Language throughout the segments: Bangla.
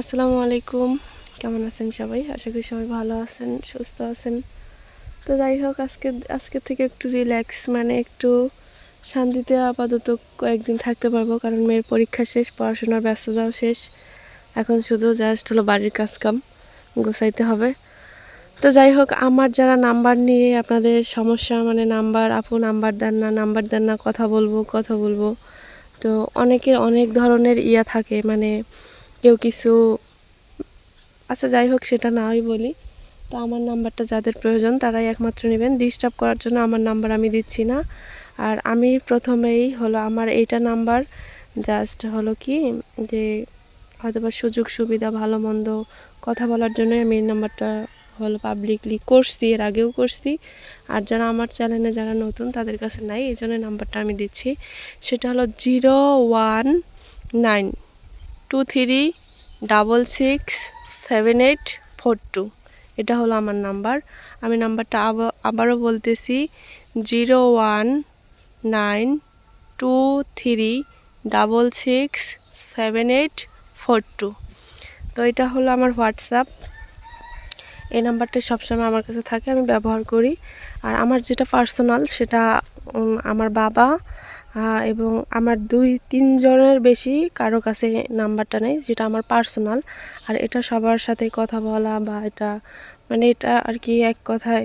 আসসালামু আলাইকুম। কেমন আছেন সবাই? আশা করি সবাই ভালো আছেন, সুস্থ আছেন। তো যাই হোক, আজকে আজকে থেকে একটু রিল্যাক্স মানে একটু শান্তিতে আপাতত কয়েকদিন থাকতে পারব, কারণ মেয়ের পরীক্ষা শেষ, পড়াশোনার ব্যস্ততাও শেষ। এখন শুধু জাস্ট হলো বাড়ির কাজ কাম গোছাইতে হবে। তো যাই হোক, আমার যারা নাম্বার নিয়ে আপনাদের সমস্যা মানে নাম্বার আপু নাম্বার দেন না নাম্বার দেন না, কথা বলব কথা বলব। তো অনেকের অনেক ধরনের ইয়া থাকে মানে কেউ কিছু আচ্ছা যাই হোক সেটা নাই বলি। তো আমার নাম্বারটা যাদের প্রয়োজন তারাই একমাত্র নেবেন। ডিস্টার্ব করার জন্য আমার নাম্বার আমি দিচ্ছি না। আর আমি প্রথমেই হলো আমার এইটা নাম্বার জাস্ট হলো কি যে হয়তোবা সুযোগ সুবিধা, ভালো মন্দ কথা বলার জন্য আমি এই নাম্বারটা হলো পাবলিকলি করছি এর আগেও করছি আর যারা আমার চ্যানেলে যারা নতুন তাদের কাছে নাই, এই জন্য নাম্বারটা আমি দিচ্ছি। সেটা হলো zero one nine two three double six seven eight four two. এটা হলো আমার নাম্বার। আমি নাম্বারটা আবার আবারও বলতেছি, zero one nine two three double six seven eight four two. তো এটা হলো আমার হোয়াটসঅ্যাপ। এই নাম্বারটা সবসময় আমার কাছে থাকে, আমি ব্যবহার করি। আর আমার যেটা পার্সোনাল, সেটা আমার বাবা এবং আমার দুই তিনজনের বেশি কারও কাছে নাম্বারটা নেই, যেটা আমার পার্সোনাল। আর এটা সবার সাথে কথা বলা বা এটা মানে এটা আর কি এক কথায়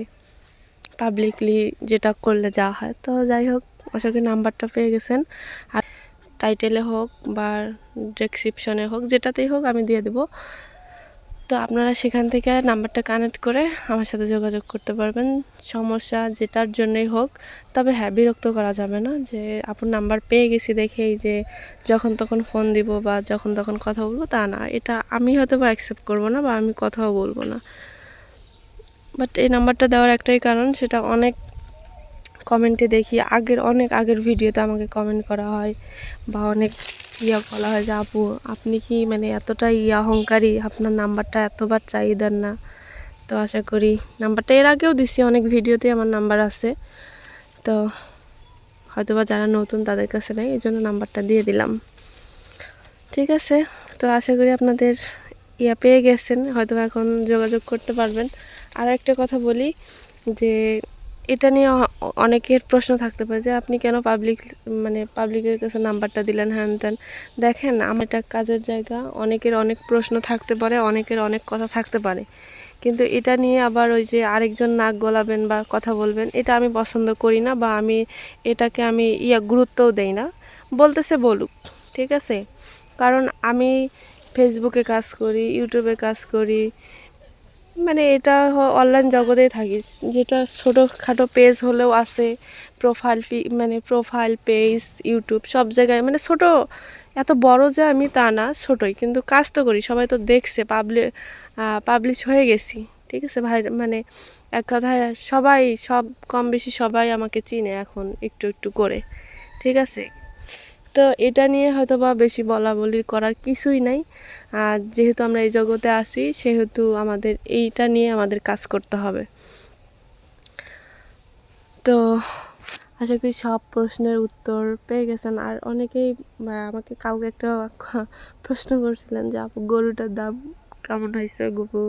পাবলিকলি যেটা করলে যা হয়। তো যাই হোক, আশা করি নাম্বারটা পেয়ে গেছেন। আর টাইটেলে হোক বা ডেসক্রিপশনে হোক, যেটাতেই হোক আমি দিয়ে দেবো। তো আপনারা সেখান থেকে নাম্বারটা কানেক্ট করে আমার সাথে যোগাযোগ করতে পারবেন। সমস্যা যেটার জন্যই হোক। তবে হ্যাঁ বিরক্ত করা যাবে না যে আপনার নাম্বার পেয়ে গেছি দেখেই যে যখন তখন ফোন দিব বা যখন তখন কথা বলব তা না। এটা আমি হয়তো বা অ্যাকসেপ্ট করব না বা আমি কথাও বলব না। বাট এই নাম্বারটা দেওয়ার একটাই কারণ, সেটা অনেক কমেন্টে দেখি। আগের, অনেক আগের ভিডিওতে আমাকে কমেন্ট করা হয় বা অনেক ইয়া বলা হয় যে, আপু, আপনি কি মানে এতটাই ইয়া অহংকারী? আপনার নাম্বারটা এতবার চাই দেন না। তো আশা করি নাম্বারটা এর আগেও দিছি, অনেক ভিডিওতে আমার নাম্বার আছে। তো হয়তো বা যারা নতুন তাদের কাছে নেই এই জন্য নাম্বারটা দিয়ে দিলাম। ঠিক আছে, তো আশা করি আপনাদের ইয়া পেয়ে গেছেন হয়তো এখন যোগাযোগ করতে পারবেন। আর একটা কথা বলি যে এটা নিয়ে অনেকের প্রশ্ন থাকতে পারে যে আপনি কেন পাবলিক মানে পাবলিকের কাছে নাম্বারটা দিলেন, হ্যান ত্যান। দেখেন, আমার এটা কাজের জায়গা, অনেকের অনেক প্রশ্ন থাকতে পারে, অনেকের অনেক কথা থাকতে পারে। কিন্তু এটা নিয়ে আবার ওই যে আরেকজন নাক গলাবেন বা কথা বলবেন, এটা আমি পছন্দ করি না বা আমি এটাকে আমি ইয়া গুরুত্বও দেই না। বলতেছে বলুক, ঠিক আছে? কারণ আমি ফেসবুকে কাজ করি ইউটিউবে কাজ করি মানে এটা অনলাইন জগতেই থাকিস। যেটা ছোটোখাটো পেজ হলেও আছে প্রোফাইল পি মানে প্রোফাইল পেজ ইউটিউব সব জায়গায়। মানে ছোট, এত বড় যে আমি তা না, ছোটোই। কিন্তু কাজ তো করি, সবাই তো দেখছে পাবলি পাবলিশ হয়ে গেছি। ঠিক আছে, ভাই মানে এক কথায় সবাই, সব কম বেশি সবাই আমাকে চিনে এখন একটু একটু করে। ঠিক আছে? তো এটা নিয়ে হয়তো বা বেশি বলা বলি করার কিছুই নাই। আর যেহেতু আমরা এই জগতে আছি, সেহেতু আমাদের এইটা নিয়ে আমাদের কাজ করতে হবে। তো আশা করি সব প্রশ্নের উত্তর পেয়ে গেছেন। আর অনেকেই আমাকে কাউকে একটা প্রশ্ন করছিলেন যে, আপু, গরুটার দাম কেমন হয়েছে? গরু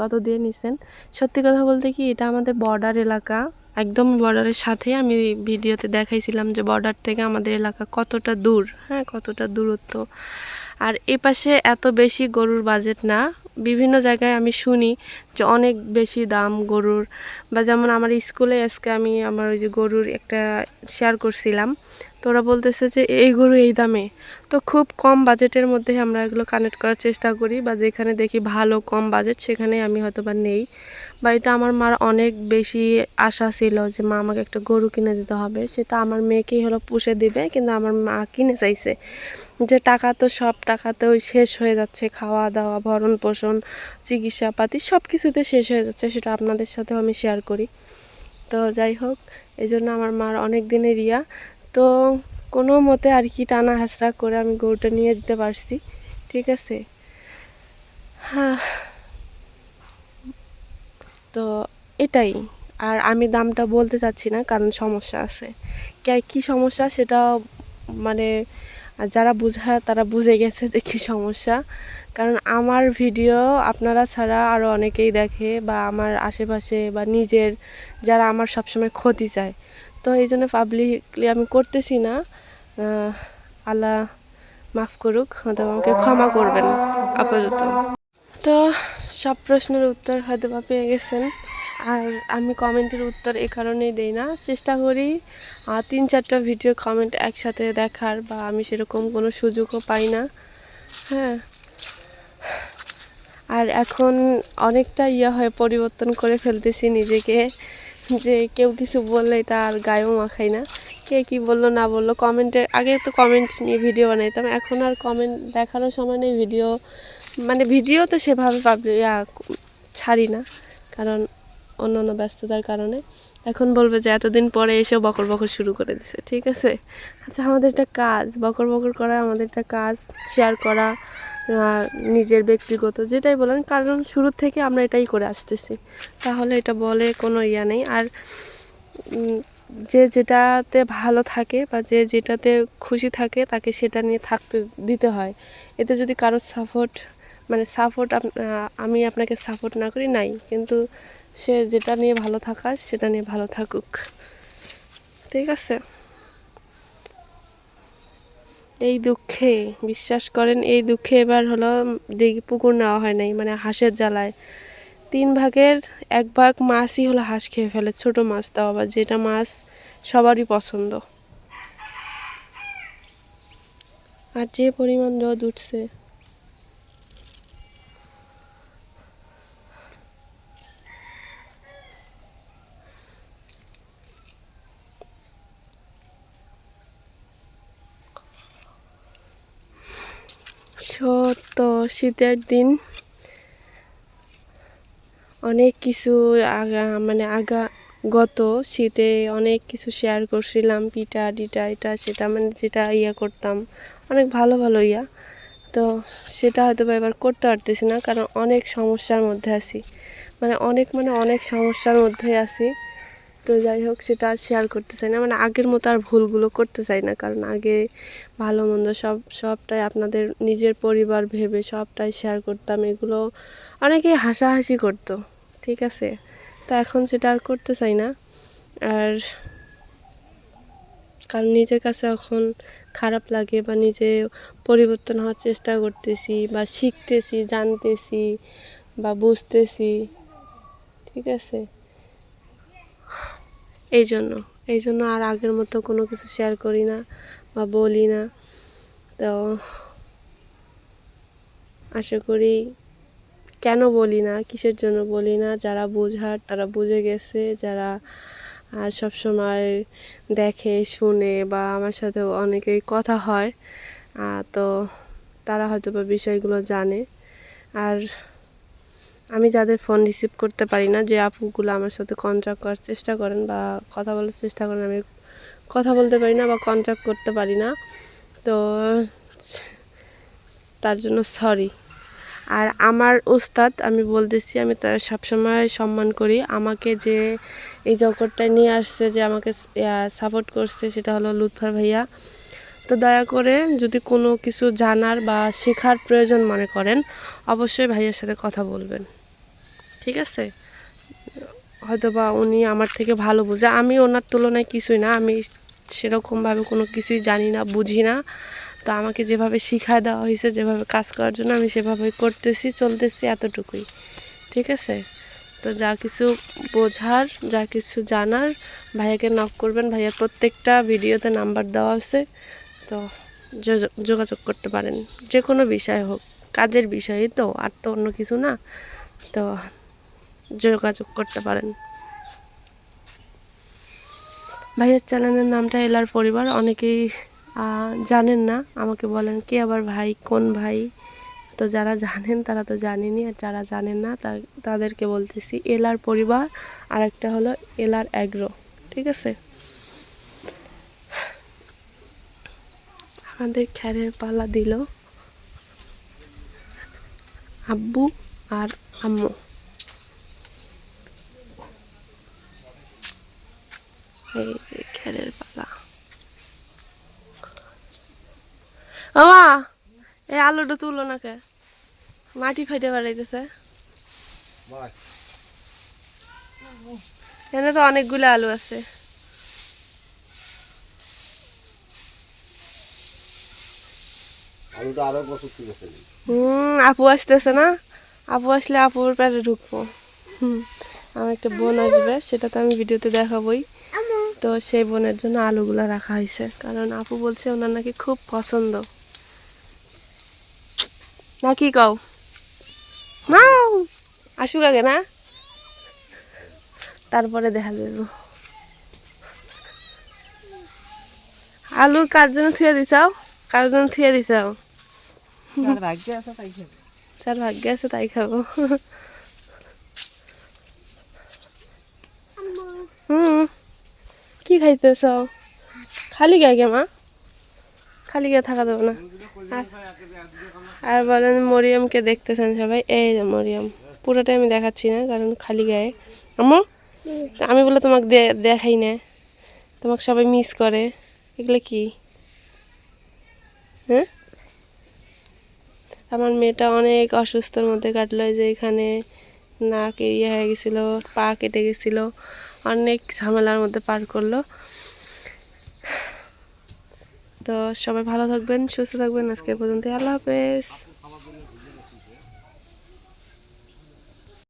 কত দিয়ে নিছেন? সত্যি কথা বলতে কি, এটা আমাদের বর্ডার এলাকা। একদম বর্ডারের সাথে আমি ভিডিওতে দেখাইছিলাম যে বর্ডার থেকে আমাদের এলাকা কতটা দূর হ্যাঁ কতটা দূরত্ব। আর এ পাশে এত বেশি গরুর বাজেট না বিভিন্ন জায়গায় আমি শুনি যে অনেক বেশি দাম গরুর। বা যেমন আমার স্কুলে আজকে আমি আমার ওই যে গরুর একটা শেয়ার করছিলাম। তো ওরা বলতেছে যে এই গরু এই দামে। তো খুব কম বাজেটের মধ্যে আমরা এগুলো কানেক্ট করার চেষ্টা করি বা যেখানে দেখি ভালো কম বাজেট সেখানে আমি হয়তো বা নেই। বা এটা আমার মার অনেক বেশি আশা ছিল যে মা আমাকে একটা গরু কিনে দিতে হবে। সেটা আমার মেয়েকেই হলো পুষে দিবে, কিন্তু আমার মা কিনে চাইছে। যে টাকা তো সব টাকাতে ওই শেষ হয়ে যাচ্ছে খাওয়া দাওয়া ভরণ পোষণ চিকিৎসাপাতি সব কিছুতে শেষ হয়ে যাচ্ছে, সেটা আপনাদের সাথেও আমি শেয়ার করি। তো যাই হোক এই জন্য আমার মার অনেক দিনের ইয়া। তো কোনো মতে আর কি টানা হাসরা করে আমি গরুটা নিয়ে দিতে পারছি, ঠিক আছে? হ্যাঁ তো এটাই, আর আমি দামটা বলতে চাচ্ছি না, কারণ সমস্যা আছে। কী সমস্যা সেটা মানে আর যারা বোঝার তারা বুঝে গেছে যে কী সমস্যা। কারণ আমার ভিডিও আপনারা ছাড়া আরও অনেকেই দেখে বা আমার আশেপাশে বা নিজের যারা আমার সবসময় ক্ষতি চায়। তো এই জন্য পাবলিকলি আমি করতেছি না। আল্লাহ মাফ করুক হয়তো আমাকে ক্ষমা করবেন, আপাতত। তো সব প্রশ্নের উত্তর হয়তো বা পেয়ে গেছেন। আর আমি কমেন্টের উত্তর এ কারণেই দেই না। চেষ্টা করি তিন চারটা ভিডিও কমেন্ট একসাথে দেখার বা আমি সেরকম কোনো সুযোগও পাই না। হ্যাঁ। আর এখন অনেকটা ইয়ে হয় পরিবর্তন করে ফেলতেছি নিজেকে, যে কেউ কিছু বললে এটা আর গায়েও মাখাই না। কে কি বলল না বলল কমেন্টে আগে তো কমেন্ট নিয়ে ভিডিও বানাইতাম, এখন আর কমেন্ট দেখারও সময় নেই ভিডিও মানে ভিডিও তো সেভাবে পাবলি ছাড়ি না। কারণ অন্য অন্য ব্যস্ততার কারণে। এখন বলবে যে এতদিন পরে এসেও বকর বকর শুরু করে দিছে, ঠিক আছে? আচ্ছা আমাদের একটা কাজ বকর বকর করা, আমাদের একটা কাজ শেয়ার করা নিজের ব্যক্তিগত যেটাই বলেন, কারণ শুরু থেকে আমরা এটাই করে আসতেছি। তাহলে এটা বলে কোনো ইয়া নেই। আর যে যেটাতে ভালো থাকে বা যে যেটাতে খুশি থাকে, তাকে সেটা নিয়ে থাকতে দিতে হয়। এতে যদি কারও সাপোর্ট মানে সাপোর্ট আমি আপনাকে সাপোর্ট না করি, নাই। কিন্তু সে যেটা নিয়ে ভালো থাকার সেটা নিয়ে ভালো থাকুক। ঠিক আছে? এই দুঃখে, বিশ্বাস করেন, এই দুঃখে এবার হলো দেখি পুকুর নেওয়া হয় নাই মানে হাঁসের জ্বালায়। তিন ভাগের এক ভাগ মাছই হলো হাঁস খেয়ে ফেলে, ছোট মাছ তাও আবার যেটা মাছ সবারই পছন্দ। আর যে পরিমাণ রোদ উঠছে সত্য শীতের দিন। অনেক কিছু আগা মানে আগা গত শীতে অনেক কিছু শেয়ার করছিলাম, পিঠা টিটা এটা, সেটা মানে যেটা ইয়া করতাম। অনেক ভালো ভালো ইয়া। তো সেটা হয়তো বা এবার করতে পারতেছি না, কারণ অনেক সমস্যার মধ্যে আছি। মানে অনেক মানে অনেক সমস্যার মধ্যে আছি। তো যাই হোক, সেটা আর শেয়ার করতে চাই না। মানে আগের মতো আর ভুলগুলো করতে চাই না, কারণ আগে ভালো মন্দ সব, সবটাই আপনাদের নিজের পরিবার ভেবে সবটাই শেয়ার করতাম। এগুলো অনেকেই হাসাহাসি করতো, ঠিক আছে? তা এখন সেটা আর করতে চাই না। আর কারণ নিজের কাছে এখন খারাপ লাগে বা নিজে পরিবর্তন হওয়ার চেষ্টা করতেছি বা শিখতেছি, জানতেছি বা বুঝতেছি, ঠিক আছে? এই জন্য এই জন্য আর আগের মতো কোনো কিছু শেয়ার করি না বা বলি না। তো আশা করি কেন বলি না, কিসের জন্য বলি না, যারা বোঝার তারা বুঝে গেছে, যারা সব সময় দেখে, শুনে বা আমার সাথে অনেকেই কথা হয় তো তারা হয়তো বা বিষয়গুলো জানে। আর আমি যাদের ফোন রিসিভ করতে পারি না, যে আপুগুলো আমার সাথে কন্ট্যাক্ট করার চেষ্টা করেন বা কথা বলার চেষ্টা করেন, আমি কথা বলতে পারি না বা কন্ট্যাক্ট করতে পারি না। তো তার জন্য সরি আর আমার উস্তাদ আমি বলতেছি, আমি তার সবসময় সম্মান করি। আমাকে যে এই জগৎটায় নিয়ে আসছে, যে আমাকে সাপোর্ট করছে, সেটা হলো লুৎফার ভাইয়া। তো দয়া করে যদি কোনো কিছু জানার বা শেখার প্রয়োজন মনে করেন, অবশ্যই ভাইয়ের সাথে কথা বলবেন। ঠিক আছে? হয়তো বা উনি আমার থেকে ভালো বোঝে, আমি ওনার তুলনায় কিছুই না, আমি সেরকমভাবে কোনো কিছুই জানি না, বুঝি না। তো আমাকে যেভাবে শিখায় দেওয়া হয়েছে, যেভাবে কাজ করার জন্য আমি সেভাবে করতেছি, চলতেছি এতটুকুই। ঠিক আছে? তো যা কিছু বোঝার, যা কিছু জানার, ভাইয়াকে নক করবেন। ভাইয়ার প্রত্যেকটা ভিডিওতে নাম্বার দেওয়া আছে, তো যোগ- যোগাযোগ করতে পারেন। যে কোনো বিষয় হোক, কাজের বিষয়ই তো, আর তো অন্য কিছু না। তো যোগাযোগ করতে পারেন। ভাইয়ের চ্যানেলের নামটা এলার পরিবার, অনেকেই জানেন না, আমাকে বলেন কে আবার ভাই, কোন ভাই। তো যারা জানেন, তারা তো জানেনি আর যারা জানেন না তাদেরকে বলতেছি এলার পরিবার আর একটা হলো এলার অ্যাগ্রো, ঠিক আছে? আমাদের খ্যারের পালা দিল আব্বু আর আম্মু। এই যে খ্যারের পালা। আমা এই আলুটা তুলো না কে মাটি ফাইটে বাড়াইতেছে। এখানে তো অনেকগুলো আলু আছে। হুম আপু আসতেছে না? আপু আসলে আপুর পেটে ঢুকবো। হুম আমার একটা বোন আসবে সেটা তো আমি ভিডিওতে দেখাবোই। তো সেই বোনের জন্য আলুগুলো রাখা হয়েছে। কারণ আপু বলছে ওনার নাকি খুব পছন্দ। না কি কও? মাও! আসুক আগে না। তারপরে দেখা যাবে আলু কার জন্য থুয়ে দিছাও? কার জন্য থুয়ে দিছাও? ভাগ্যে আছে তাই খেয়ে যার ভাগ্যে আছে তাই খাব হুম কি খাইতেছ? খালি গায়ে মা। খালি গায়ে থাকা যাবে না। আর- বলেন মরিয়মকে দেখতেছেন সবাই? এই যে মরিয়ম। পুরোটাই আমি দেখাচ্ছি না, কারণ খালি গায়ে। আমার আমি বলে তোমাকে দেখাই না। তোমাকে সবাই মিস করে। এগুলো কি? হ্যাঁ? আমার মেয়েটা অনেক অসুস্থর মধ্যে কাটলো যে এখানে নাক ইয়ে হয়ে গেছিল, পা কেটে গেছিল। অনেক ঝামেলার মধ্যে পার করল। তো সবাই ভালো থাকবেন, সুস্থ থাকবেন। আজকে পর্যন্ত আল্লাহ হাফেজ।